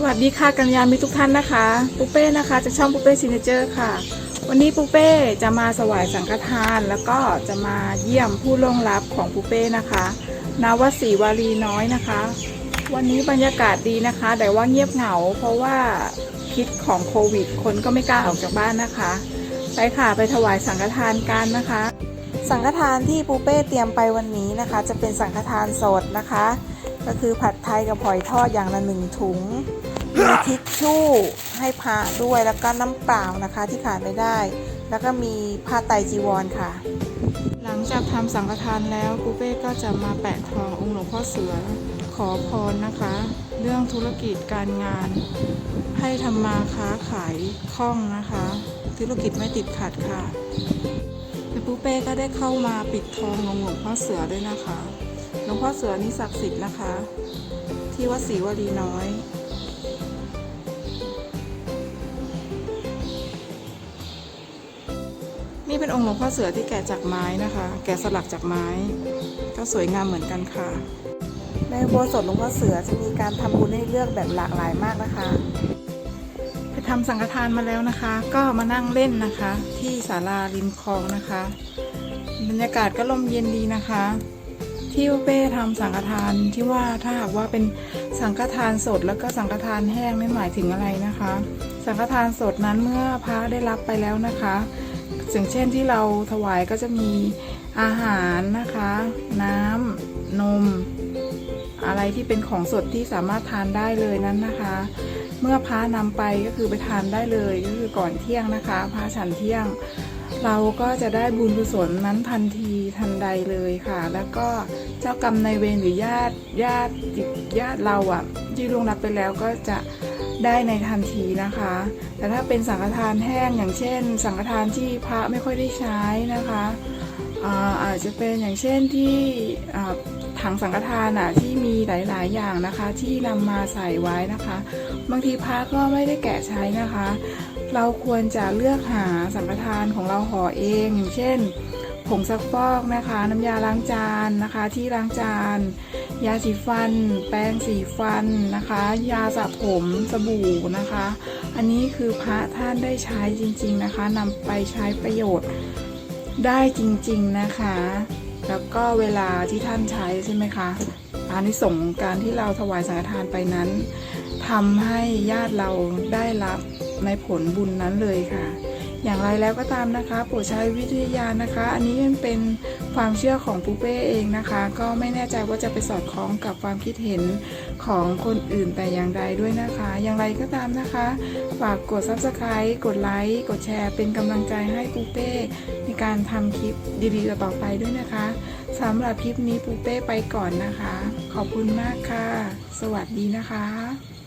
สวัสดีค่ะกัญญามีทุกท่านนะคะปูเป้นะคะจากช่องปูเป้ซินเจอร์ค่ะ วันนี้ปูเป้จะมาสวายสังฆทาน แล้วก็จะมาเยี่ยมผู้ล่วงลับของปูเป้นะคะนาวศรีวารีน้อยนะคะ วันนี้บรรยากาศดีนะคะ แต่ว่าเงียบเหงา เพราะว่าพิษของโควิด คนก็ไม่กล้าออกจากบ้านนะคะ ไปค่ะไปถวายสังฆทานกันนะคะ สังฆทานที่ปูเป้เตรียมไปวันนี้นะคะ จะเป็นสังฆทานสดนะคะ ก็คือผัดไทยกับหอยทอดอย่างละหนึ่งถุง มีทิชชู่ให้พระด้วยแล้วก็น้ำเปล่านะคะที่ขาดไม่ได้ แล้วก็มีผ้าไตรจีวรค่ะ หลังจากทำสังฆทานแล้วปูเป้ก็จะมาแปะทององค์หลวงพ่อเสือขอพรนะคะ เรื่องธุรกิจการงาน ให้ทำมาค้าขายคล่องนะคะ ธุรกิจไม่ติดขัดค่ะแต่ปูเป้ก็ได้เข้ามาปิดทององค์หลวงพ่อเสือด้วยนะคะ หลวงพ่อเสือนี่ศักดิ์สิทธิ์นะคะ ที่วัดศรีวลีน้อยนี่เป็นองค์หลวงพ่อเสือที่แกะจากไม้นะคะ แกะสลักจากไม้ ก็สวยงามเหมือนกันค่ะ ในอุโบสถหลวงพ่อเสือจะมีการทำบุญให้เลือกแบบหลากหลายมากนะคะ ไปทำสังฆทานมาแล้วนะคะ ก็มานั่งเล่นนะคะ ที่ศาลาริมคลองนะคะ บรรยากาศก็ลมเย็นดีนะคะ ที่เป้ทำสังฆทานที่ว่าถ้าหากว่าเป็นสังฆทานสดแล้วก็สังฆทานแห้งไม่หมายถึงอะไรนะคะ สังฆทานสดนั้นเมื่อพระได้รับไปแล้วนะคะอย่างเช่นที่เราถวายก็จะมีอาหารนะคะ น้ำนม อะไรที่เป็นของสดที่สามารถทานได้เลยนั้นนะคะ เมื่อพระนำไปก็คือไปทานได้เลยก็คือก่อนเที่ยงนะคะพระฉันเที่ยง เราก็จะได้บุญกุศลนั้นทันทีทันใดเลยค่ะ แล้วก็เจ้ากรรมในเวรหรือญาติญาติญาติเราอะที่ล่วงลับไปแล้วก็จะได้ในทันทีนะคะ แต่ถ้าเป็นสังฆทานแห้งอย่างเช่น สังฆทานที่พระไม่ค่อยได้ใช้นะคะ อาอาจจะเป็นอย่างเช่นที่ถังสังฆทานอะที่มีหลาย ๆ อย่างนะคะ ที่นำมาใส่ไว้นะคะ บางทีพระก็ไม่ได้แกะใช้นะคะ เราควรจะเลือกหาสังฆทานของเราห่อเองอย่างเช่นผงซักฟอกนะคะ น้ำยาล้างจานนะคะ ที่ล้างจาน ยาสีฟัน แป้งสีฟันนะคะ ยาสระผมสบู่นะคะ อันนี้คือพระท่านได้ใช้จริง ๆ นะคะนำไปใช้ประโยชน์ ได้จริงๆนะคะ แล้วก็เวลาที่ท่านใช้ใช่ไหมคะอานิสงส์การที่เราถวายสังฆทานไปนั้นทำให้ญาติเราได้รับในผลบุญนั้นเลยค่ะ อย่างไรแล้วก็ตามนะคะโปรดใช้วิทยานะคะ อันนี้เป็นความเชื่อของปูเป้เองนะคะ ก็ไม่แน่ใจว่าจะไปสอดคล้องกับความคิดเห็นของคนอื่นแต่อย่างใดด้วยนะคะ อย่างไรก็ตามนะคะ ฝากกด subscribe กดไลค์กดแชร์เป็นกำลังใจให้ปูเป้ในการทำคลิปดีๆต่อไปด้วยนะคะสำหรับคลิปนี้ปูเป้ไปก่อนนะคะ ขอบคุณมากค่ะ สวัสดีนะคะ